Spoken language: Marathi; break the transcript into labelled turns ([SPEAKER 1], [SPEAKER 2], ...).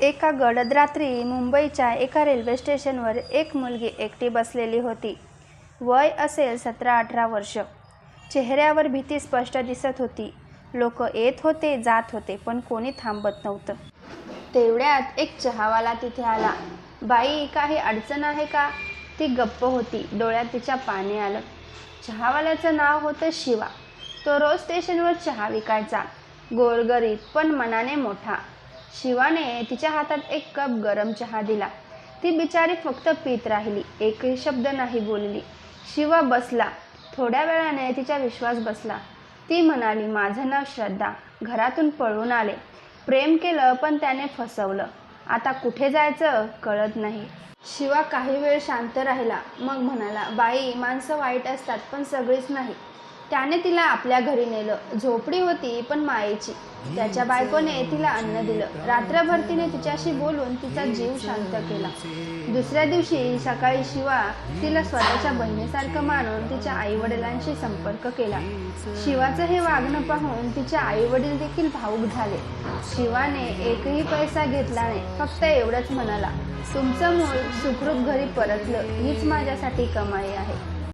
[SPEAKER 1] एका गडद रात्री मुंबईच्या एका रेल्वे स्टेशनवर एक मुलगी एकटी बसलेली होती. वय असेल सतरा अठरा वर्ष. चेहऱ्यावर भीती स्पष्ट दिसत होती. लोक येत होते जात होते पण कोणी थांबत नव्हतं. तेवढ्यात एक चहावाला तिथे आला. बाई काही अडचण आहे का? ती गप्प होती. डोळ्यात तिच्या पाणी आलं. चहावाल्याचं नाव होतं शिवा. तो रोज स्टेशनवर चहा विकायचा. गोरगरीब पण मनाने मोठा. शिवाने तिच्या हातात एक कप गरम चहा दिला. ती बिचारी फक्त पीत राहिली. एकही शब्द नाही बोलली. शिवा बसला. थोड्या वेळाने तिचा विश्वास बसला. ती म्हणाली माझं नाव श्रद्धा. घरातून पळून आले. प्रेम केलं पण त्याने फसवलं. आता कुठे जायचं कळत नाही. शिवा काही वेळ शांत राहिला. मग म्हणाला बाई माणसं वाईट असतात पण सगळीच नाही. त्याने तिला आपल्या घरी नेलं. झोपडी होती पण मायेची. त्याच्या बायकोने तिला अन्न दिलं. रात्रभर तिने तिच्याशी बोलून तिचा जीव शांत केला. दुसऱ्या दिवशी सकाळी शिवा तिला स्वतःच्या बहिणीसारखं मानून तिच्या आई वडिलांशी संपर्क केला. शिवाचं हे वागणं पाहून तिचे आई वडील देखील भावूक झाले. शिवाने एकही पैसा घेतला नाही फक्त एवढंच म्हणाला तुमचं मूल सुखरूप घरी परतलं. हीच माझ्यासाठी कमाई आहे.